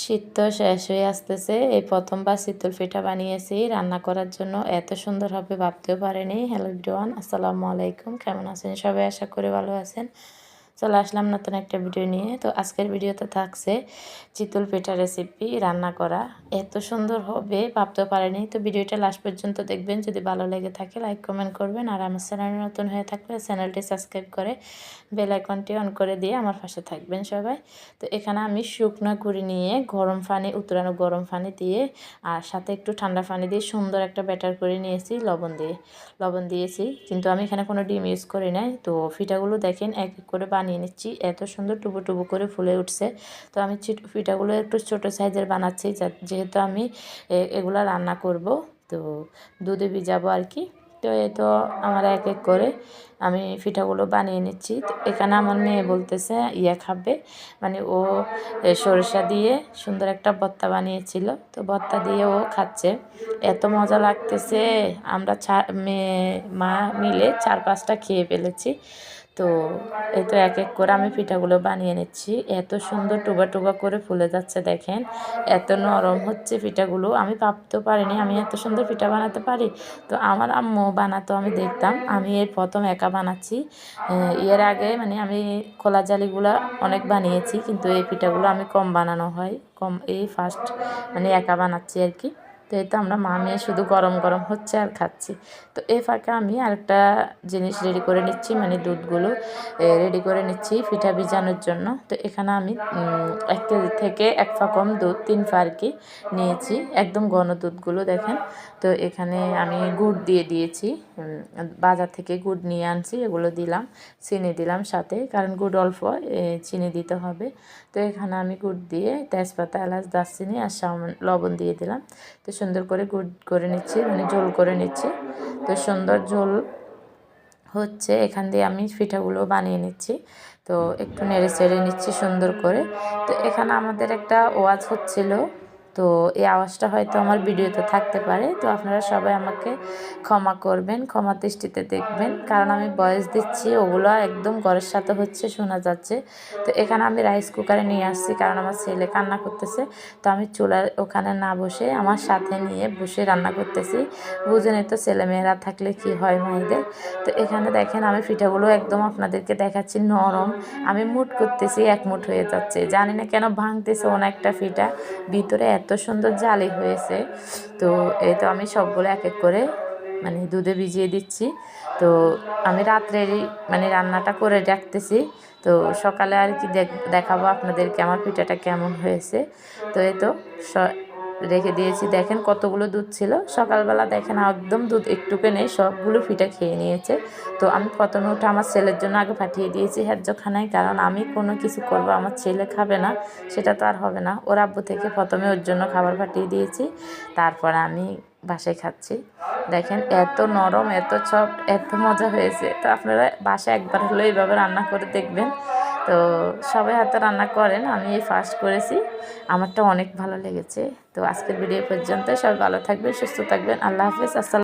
শীত তো শেষ হয়ে আসতেছে। এই প্রথমবার শীতল পিঠা বানিয়েছি। রান্না করার জন্য এত সুন্দর হবে ভাবতেও পারেনি। হ্যালো এভরিওয়ান আসসালামু আলাইকুম। কেমন আছেন সবাই? আশা করে ভালো আছেন। চলে আসলাম নতুন একটা ভিডিও নিয়ে। তো আজকের ভিডিওতে থাকছে চিতল পিঠা রেসিপি রান্না করা। এত সুন্দর হবে, ভাবতেও পারেনি। তো ভিডিওটা লাস্ট পর্যন্ত দেখবেন। যদি ভালো লেগে থাকে লাইক কমেন্ট করবেন। আর আমার চ্যানেল নতুন হয়ে থাকলে চ্যানেলটি সাবস্ক্রাইব করে বেল আইকনটি অন করে দিয়ে আমার পাশে থাকবেন সবাই। তো এখানে আমি শুকনো করে নিয়ে গরম পানি, উতরানো গরম পানি দিয়ে আর সাথে একটু ঠান্ডা পানি দিয়ে সুন্দর একটা ব্যাটার করে নিয়েছি লবণ দিয়ে। লবণ দিয়েছি, কিন্তু আমি এখানে কোনো ডিম ইউজ করি নাই। তো ফিটাগুলো দেখেন, এক এক করে বানিয়ে নিচ্ছি। এত সুন্দর টুবু টুবু করে ফুলে উঠছে। তো আমি ফিটাগুলো একটু ছোটো সাইজের বানাচ্ছি যেহেতু আমি এগুলো রান্না করব। তো দুধে ভিজাবো আর কি। তো এ তো আমার এক এক করে আমি পিঠাগুলো বানিয়ে নিচ্ছি। তো এখানে আমার মেয়ে বলতেছে, ইয়া খাবে। মানে ও সরিষা দিয়ে সুন্দর একটা ভর্তা বানিয়েছিল। তো ভর্তা দিয়ে ও খাচ্ছে। এত মজা লাগতেছে। আমরা মেয়ে মা মিলে চার পাঁচটা খেয়ে ফেলেছি। তো এই তো এক এক করে আমি পিঠাগুলো বানিয়ে নিচ্ছি। এত সুন্দর টুবা টুবা করে ফুলে যাচ্ছে দেখেন। এত নরম হচ্ছে পিঠাগুলো। আমি ভাবতেও পারিনি আমি এত সুন্দর পিঠা বানাতে পারি। তো আমার আম্মু বানাতো আমি দেখতাম। আমি এর প্রথম একা বানাচ্ছি। এর আগে মানে আমি খোলা জালিগুলো অনেক বানিয়েছি, কিন্তু এই পিঠাগুলো আমি কম বানানো হয়। কম এই ফার্স্ট মানে একা বানাচ্ছি আর কি। তো এই তো আমরা মা মেয়ে শুধু গরম গরম হচ্ছে আর খাচ্ছি। তো এই ফাঁকে আমি আরেকটা জিনিস রেডি করে নিচ্ছি মানে দুধগুলো রেডি করে নিচ্ছি পিঠা ভিজানোর জন্য। তো এখানে আমি এক কেজি থেকে এক ফা কম দুধ, তিন ফা আর কি নিয়েছি, একদম ঘন দুধগুলো দেখেন। তো এখানে আমি গুড় দিয়ে দিয়েছি বাজার থেকে গুড় নিয়ে আনছি, এগুলো দিলাম, চিনি দিলাম সাথে, কারণ গুড় অল্প চিনি দিতে হবে। তো এখানে আমি গুড় দিয়ে তেজপাতা, এলাচ, দারচিনি আর সামান লবণ দিয়ে দিলাম। তো সুন্দর করে গুড় করে নিচ্ছি মানে ঝোল করে নিচ্ছি। তো সুন্দর ঝোল হচ্ছে, এখান দিয়ে আমি পিঠাগুলো বানিয়ে নিচ্ছি। তো একটু নেড়ে চেড়ে নিচ্ছি সুন্দর করে। তো এখানে আমাদের একটা ওয়াজ হচ্ছিল তো এই আওয়াজটা হয়তো আমার ভিডিওতে থাকতে পারে। তো আপনারা সবাই আমাকে ক্ষমা করবেন, ক্ষমা দৃষ্টিতে দেখবেন। কারণ আমি বয়স দিচ্ছি, ওগুলো একদম ঘরের সাথে হচ্ছে শোনা যাচ্ছে। তো এখানে আমি রাইস কুকারে নিয়ে আসছি কারণ আমার ছেলে কান্না করতেছে। তো আমি চুলার ওখানে না বসে আমার সাথে নিয়ে বসে রান্না করতেছি। বুঝেনি তো ছেলেমেয়েরা থাকলে কি হয় মায়েদের। তো এখানে দেখেন আমি পিঠাগুলো একদম আপনাদেরকে দেখাচ্ছি নরম। আমি মুট করতেছি এক মুঠ হয়ে যাচ্ছে। জানি না কেন ভাঙতেছে অনেকটা ফিটা ভিতরে এত এত সুন্দর জালি হয়েছে। তো এই তো আমি সবগুলো এক এক করে মানে দুধে ভিজিয়ে দিচ্ছি। তো আমি রাত্রেরই মানে রান্নাটা করে রাখতেছি তো সকালে আর কি দেখাবো আপনাদেরকে আমার পিঠাটা কেমন হয়েছে। তো এই তো রেখে দিয়েছি। দেখেন কতগুলো দুধ ছিল। সকালবেলা দেখেন একদম দুধ একটুকে নেই, সবগুলো ফিটা খেয়ে নিয়েছে। তো আমি প্রথমে ওটা আমার ছেলের জন্য আগে পাঠিয়ে দিয়েছি হ্যাজ্যখানায় কারণ আমি কোনো কিছু করব, আমার ছেলে খাবে না, সেটা তো আর হবে না। ওর আব্বু থেকে প্রথমে ওর জন্য খাবার পাঠিয়ে দিয়েছি, তারপর আমি বাসায় খাচ্ছি। দেখেন এত নরম, এত চপ এত মজা হয়েছে। তো আপনারা বাসায় একবার হলো এইভাবে রান্না করে দেখবেন। তো সবাই হয়তো রান্না করেন, আমি এই ফার্স্ট করেছি। আমারটা অনেক ভালো লেগেছে। তো আজকের ভিডিও পর্যন্ত সবাই ভালো থাকবেন, সুস্থ থাকবেন। আল্লাহ হাফিজ, আসসালাম